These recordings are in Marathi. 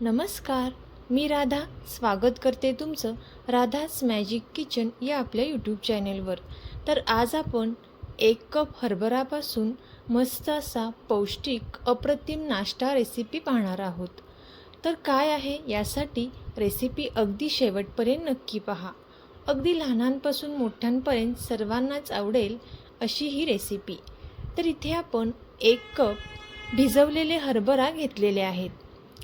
नमस्कार मी राधा. स्वागत करते तुमचं राधाज मॅजिक किचन या आपल्या यूट्यूब चॅनेलवर. तर आज आपण एक कप हरभरापासून मस्त असा पौष्टिक अप्रतिम नाश्ता रेसिपी पाहणार आहोत. तर काय आहे यासाठी रेसिपी अगदी शेवटपर्यंत नक्की पहा. अगदी लहानांपासून मोठ्यांपर्यंत सर्वांनाच आवडेल अशी ही रेसिपी तर इथे आपण एक कप भिजवलेले हरभरा घेतलेले आहेत.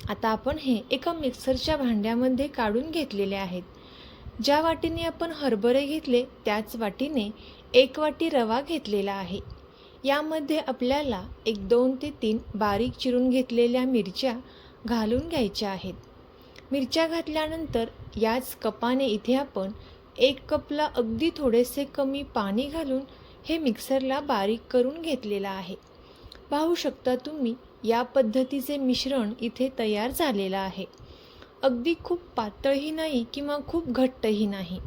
आता आपण हे एका मिक्सरच्या भांड्यामध्ये काढून घेतलेले आहेत. ज्या वाटीने आपण हरभरे घेतले त्याच वाटीने एक वाटी रवा घेतलेला आहे. यामध्ये आपल्याला एक दोन ते तीन बारीक चिरून घेतलेल्या मिरच्या घालून घ्यायच्या आहेत. मिरच्या घातल्यानंतर याच कपाने इथे आपण एक कपला अगदी थोडेसे कमी पाणी घालून हे मिक्सरला बारीक करून घेतलेलं आहे. पाहू शकता तुम्ही या पद्धतीचे मिश्रण इथे तयार झालेलं आहे. अगदी खूप पातळही नाही किंवा खूप घट्टही नाही.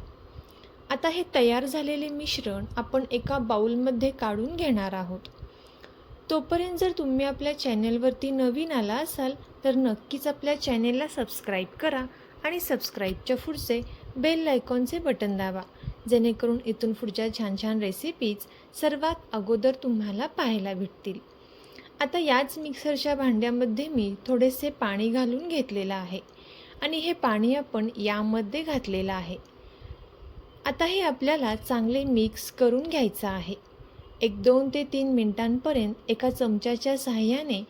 आता हे तयार झालेले मिश्रण आपण एका बाउलमध्ये काढून घेणार आहोत. तोपर्यंत जर तुम्ही आपल्या चॅनेलवरती नवीन आला असाल तर नक्कीच आपल्या चॅनेलला सबस्क्राईब करा आणि सबस्क्राईबच्या पुढचे बेल आयकॉनचे बटन दाबा जेणेकरून इथून पुढच्या छान छान रेसिपीज सर्वात अगोदर तुम्हाला पाहायला भेटतील. आता याच मिक्सरच्या भांड्यामध्ये मी थोडेसे पाणी घालून घेतलेलं आहे. आणि हे पाणी आपण यामध्ये घातलेलं आहे. आता हे आपल्याला चांगले मिक्स करून घ्यायचं आहे. एक दोन ते तीन मिनटांपर्यंत एका चमच्याच्या सहाय्याने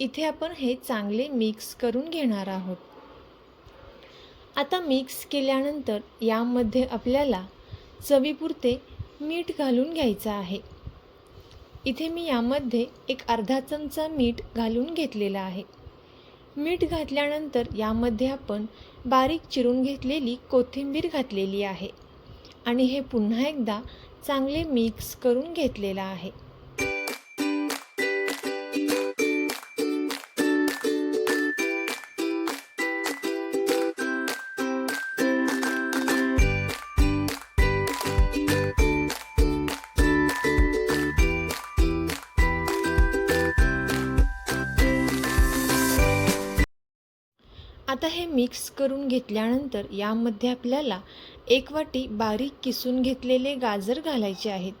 इथे आपण हे चांगले मिक्स करून घेणार आहोत. आता मिक्स केल्यानंतर यामध्ये आपल्याला चवीपुरते मीठ घालून घ्यायचं आहे. इथे मी यामध्ये एक अर्धा चमचा मीठ घालून घेतलेला आहे. मीठ घातल्यानंतर यामध्ये आपण बारीक चिरून घेतलेली कोथिंबीर घातलेली आहे आणि हे पुन्हा एकदा चांगले मिक्स करून घेतलेलं आहे. आता हे मिक्स करून घेतल्यानंतर यामध्ये आपल्याला एक वाटी बारीक किसून घेतलेले गाजर घालायचे आहेत.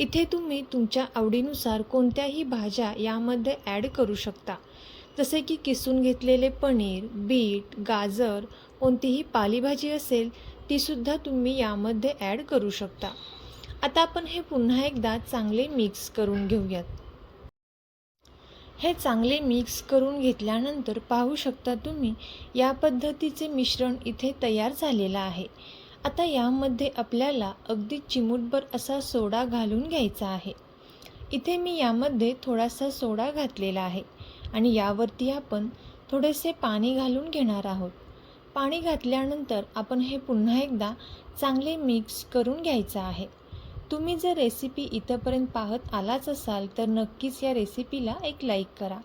इथे तुम्ही तुमच्या आवडीनुसार कोणत्याही भाज्या यामध्ये ॲड करू शकता. जसे की किसून घेतलेले पनीर बीट गाजर कोणतीही पालेभाजी असेल तीसुद्धा तुम्ही यामध्ये ॲड करू शकता. आता आपण हे पुन्हा एकदा चांगले मिक्स करून घेऊयात. हे चांगले मिक्स करून घेतल्यानंतर पाहू शकता तुम्ही या पद्धतीचे मिश्रण इथे तयार झालेलं आहे. आता यामध्ये आपल्याला अगदी चिमूटभर असा सोडा घालून घ्यायचा आहे. इथे मी यामध्ये थोडासा सोडा घातलेला आहे आणि यावरती आपण थोडेसे पाणी घालून घेणार आहोत. पाणी घातल्यानंतर आपण हे पुन्हा एकदा चांगले मिक्स करून घ्यायचं आहे. तुम्ही जर रेसिपी इथंपर्यंत पाहत आलाच असाल तर नक्कीच या रेसिपीला एक लाईक करा.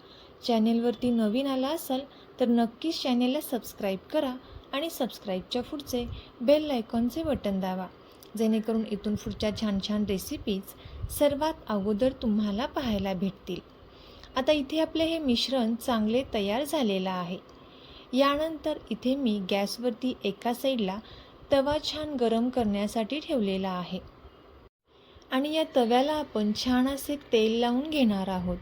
चॅनेलवरती नवीन आला असाल तर नक्कीच चॅनेलला सबस्क्राईब करा आणि सबस्क्राईबच्या पुढचे बेल आयकॉनचे बटन दाबा. जेणेकरून इथून पुढच्या छान छान रेसिपीज सर्वात अगोदर तुम्हाला पाहायला भेटतील. आता इथे आपले हे मिश्रण चांगले तयार झालेलं आहे. यानंतर इथे मी गॅसवरती एका साईडला तवा छान गरम करण्यासाठी ठेवलेला आहे. आणि या तव्याला आपण छान असे तेल लावून घेणार आहोत.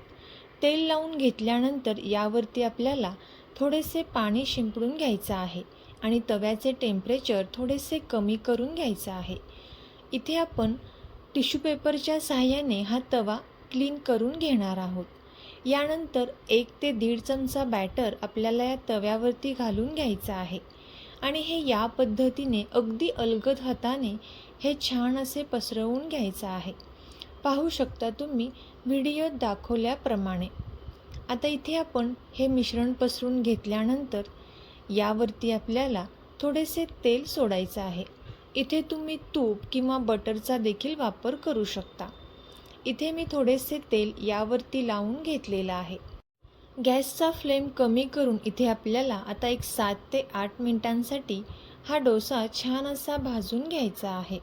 तेल लावून घेतल्यानंतर यावरती आपल्याला थोडेसे पाणी शिंपडून घ्यायचं आहे आणि तव्याचे टेम्परेचर थोडेसे कमी करून घ्यायचं आहे. इथे आपण टिश्यू पेपरच्या सहाय्याने हा तवा क्लीन करून घेणार आहोत. यानंतर एक ते दीड चमचा बॅटर आपल्याला या तव्यावरती घालून घ्यायचं आहे. आणि हे या पद्धतीने अगदी अलगद हाताने हे छान असे पसरवून घ्यायचं आहे. पाहू शकता तुम्ही व्हिडिओत दाखवल्याप्रमाणे. आता इथे आपण हे मिश्रण पसरून घेतल्यानंतर यावरती आपल्याला थोडेसे तेल सोडायचं आहे. इथे तुम्ही तूप किंवा बटरचा देखील वापर करू शकता. इथे मी थोडेसे तेल यावरती लावून घेतलेलं आहे. गॅसचा फ्लेम कमी करून इथे आपल्याला आता एक सात ते आठ मिनिटांसाठी हा डोसा छान असा भाजून घ्यायचा आहे.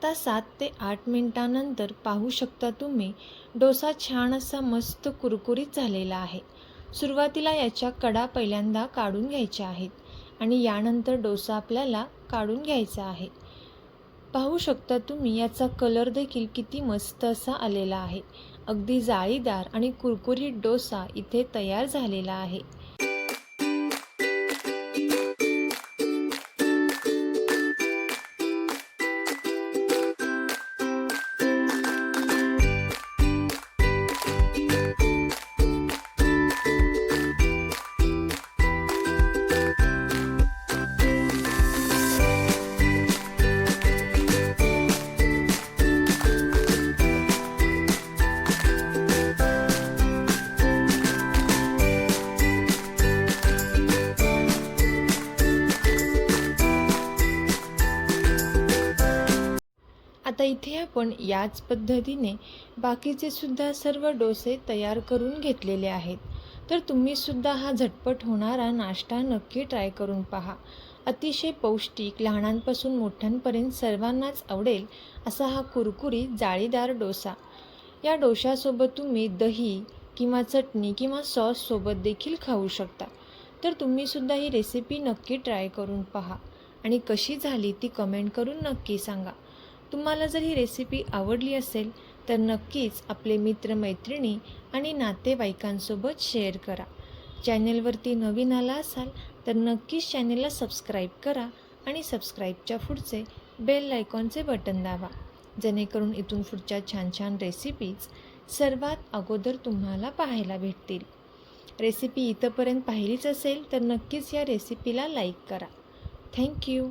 आता सात ते आठ मिनटानंतर पाहू शकता तुम्ही डोसा छान असा मस्त कुरकुरीत झालेला आहे. सुरुवातीला याच्या कडा पहिल्यांदा काढून घ्यायच्या आहेत आणि यानंतर डोसा आपल्याला काढून घ्यायचा आहे. पाहू शकता तुम्ही याचा कलर देखील किती मस्त असा आलेला आहे. अगदी जाळीदार आणि कुरकुरीत डोसा इथे तयार झालेला आहे. आता इथे आपण याच पद्धतीने बाकीचे सुद्धा सर्व डोसे तयार करून घेतलेले आहेत. तर तुम्ही सुद्धा हा झटपट होणारा नाश्ता नक्की ट्राय करून पहा. अतिशय पौष्टिक लहानांपासून मोठ्यांपर्यंत सर्वांनाच आवडेल असा हा कुरकुरीत जाळीदार डोसा. या डोशासोबत तुम्ही दही किंवा चटणी किंवा सॉससोबत देखील खाऊ शकता. तर तुम्हीसुद्धा ही रेसिपी नक्की ट्राय करून पहा. आणि कशी झाली ती कमेंट करून नक्की सांगा. तुम्हाला जर ही रेसिपी आवडली असेल तर नक्कीच आपले मित्रमैत्रिणी आणि नातेवाईकांसोबत शेअर करा. चॅनेलवरती नवीन आला असाल तर नक्कीच चॅनेलला सबस्क्राईब करा आणि सबस्क्राईबच्या पुढचे बेल आयकॉनचे बटन दाबा. जेणेकरून इथून पुढच्या छान छान रेसिपीज सर्वात अगोदर तुम्हाला पाहायला भेटतील. रेसिपी इथंपर्यंत पाहिलीच असेल तर नक्कीच या रेसिपीला लाईक करा. थँक्यू